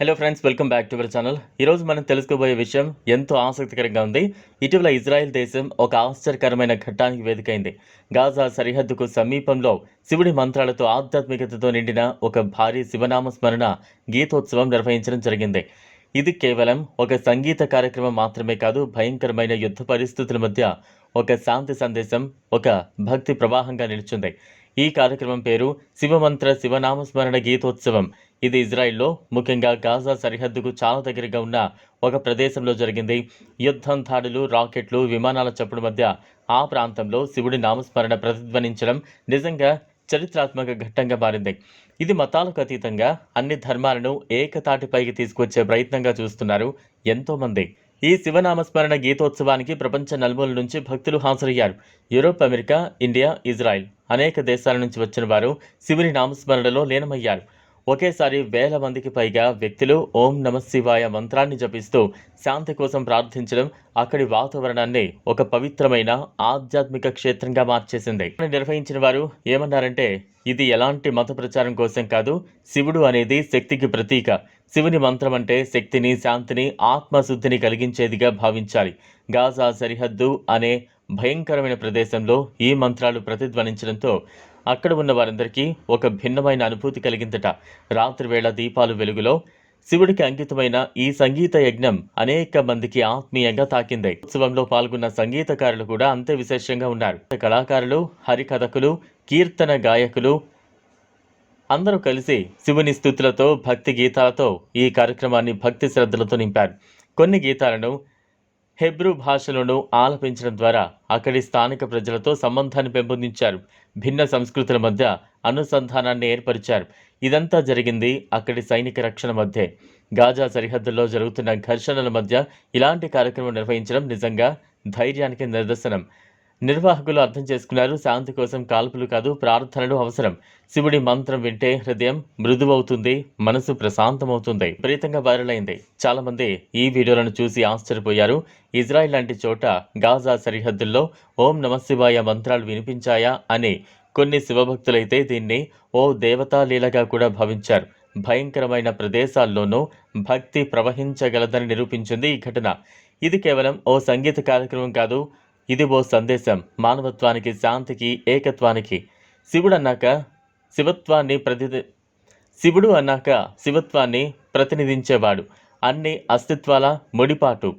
Hello friends welcome back to our channel ఈరోజు మనం తెలుసుకోబోయే విషయం ఎంతో ఆసక్తికరంగా ఉంది. ఇటీవల ఇజ్రాయెల్ దేశం ఒక ఆశ్చర్యకరమైన ఘట్టానికి వేదికైంది. గాజా సరిహద్దుకు సమీపంలో శివుడి మంత్రాలతో ఆధ్యాత్మికతతో నిండిన ఒక భారీ శివనామ స్మరణ గీతోత్సవం నిర్వహించడం జరిగింది. ఇది కేవలం ఒక సంగీత కార్యక్రమం మాత్రమే కాదు భయంకరమైన యుద్ధ పరిస్థితుల మధ్య ఒక శాంతి సందేశం ఒక భక్తి ప్రవాహంగా నిలిచింది. ఈ కార్యక్రమం పేరు శివమంత్ర శివనామస్మరణ గీతోత్సవం. ఇది ఇజ్రాయిల్లో ముఖ్యంగా గాజా సరిహద్దుకు చాలా దగ్గరగా ఉన్న ఒక ప్రదేశంలో జరిగింది. యుద్ధం దాడులు రాకెట్లు విమానాల చప్పుడు మధ్య ఆ ప్రాంతంలో శివుడి నామస్మరణ ప్రతిధ్వనించడం నిజంగా చరిత్రాత్మక ఘట్టంగా మారింది. ఇది మతాలకు అతీతంగా అన్ని ధర్మాలను ఏకతాటిపైకి తీసుకొచ్చే ప్రయత్నంగా చూస్తున్నారు ఎంతోమంది. ఈ శివనామస్మరణ గీతోత్సవానికి ప్రపంచ నలుమూల నుంచి భక్తులు హాజరయ్యారు. యూరోప్ అమెరికా ఇండియా ఇజ్రాయెల్ అనేక దేశాల నుంచి వచ్చిన వారు శివుని నామస్మరణలో లీనమయ్యారు. ఒకేసారి వేల మందికి పైగా వ్యక్తులు ఓం నమ శివాయ మంత్రాన్ని జపిస్తూ శాంతి కోసం ప్రార్థించడం అక్కడి వాతావరణాన్ని ఒక పవిత్రమైన ఆధ్యాత్మిక క్షేత్రంగా మార్చేసింది. నిర్వహించిన వారు ఏమన్నారంటే ఇది ఎలాంటి మత ప్రచారం కోసం కాదు శివుడు అనేది శక్తికి ప్రతీక. శివుని మంత్రం అంటే శక్తిని శాంతిని ఆత్మశుద్ధిని కలిగించేదిగా భావించాలి. గాజా సరిహద్దు అనే భయంకరమైన ప్రదేశంలో ఈ మంత్రాలు ప్రతిధ్వనించడంతో అక్కడ ఉన్న వారందరికీ ఒక భిన్నమైన అనుభూతి కలిగిందట. రాత్రివేళ దీపాలు వెలుగులో శివుడికి అంకితమైన ఈ సంగీత యజ్ఞం అనేక మందికి ఆత్మీయంగా తాకింది. ఉత్సవంలో పాల్గొన్న సంగీతకారులు కూడా అంతే విశేషంగా ఉన్నారు. కళాకారులు హరికథకులు కీర్తన గాయకులు అందరూ కలిసి శివుని స్థుతులతో భక్తి గీతాలతో ఈ కార్యక్రమాన్ని భక్తి శ్రద్ధలతో నింపారు. కొన్ని గీతాలను హెబ్రూ భాషలను ఆలపించడం ద్వారా అక్కడి స్థానిక ప్రజలతో సంబంధాన్ని పెంపొందించారు. భిన్న సంస్కృతుల మధ్య అనుసంధానాన్ని ఏర్పరిచారు. ఇదంతా జరిగింది అక్కడి సైనిక రక్షణ మధ్య. గాజా సరిహద్దుల్లో జరుగుతున్న ఘర్షణల మధ్య ఇలాంటి కార్యక్రమం నిర్వహించడం నిజంగా ధైర్యానికి నిదర్శనం. నిర్వాహకులు అర్థం చేసుకున్నారు శాంతి కోసం కాల్పులు కాదు ప్రార్థనలు అవసరం. శివుడి మంత్రం వింటే హృదయం మృదువవుతుంది మనసు ప్రశాంతమవుతుంది. విపరీతంగా వైరల్ అయింది. చాలా మంది ఈ వీడియోలను చూసి ఆశ్చర్యపోయారు. ఇజ్రాయిల్ లాంటి చోట గాజా సరిహద్దుల్లో ఓం నమశివాయ మంత్రాలు వినిపించాయా అని కొన్ని శివభక్తులైతే దీన్ని ఓ దేవతా లీలగా కూడా భావించారు. భయంకరమైన ప్రదేశాల్లోనూ భక్తి ప్రవహించగలదని నిరూపించింది ఈ ఘటన. ఇది కేవలం ఓ సంగీత కార్యక్రమం కాదు ఇది ఓ సందేశం. మానవత్వానికి శాంతికి ఏకత్వానికి. శివుడు అన్నాక శివత్వాన్ని ప్రతి శివుడు అన్నాక శివత్వాన్ని ప్రతినిధించేవాడు. అన్ని అస్తిత్వాల ముడిపాటు.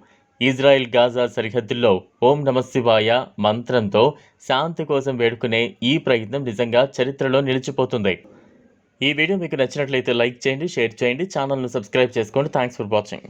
ఇజ్రాయెల్ గాజా సరిహద్దుల్లో ఓం నమశివాయ మంత్రంతో శాంతి కోసం వేడుకునే ఈ ప్రయత్నం నిజంగా చరిత్రలో నిలిచిపోతుంది. ఈ వీడియో మీకు నచ్చినట్లయితే లైక్ చేయండి షేర్ చేయండి ఛానల్ను సబ్స్క్రైబ్ చేసుకోండి. Thanks for watching.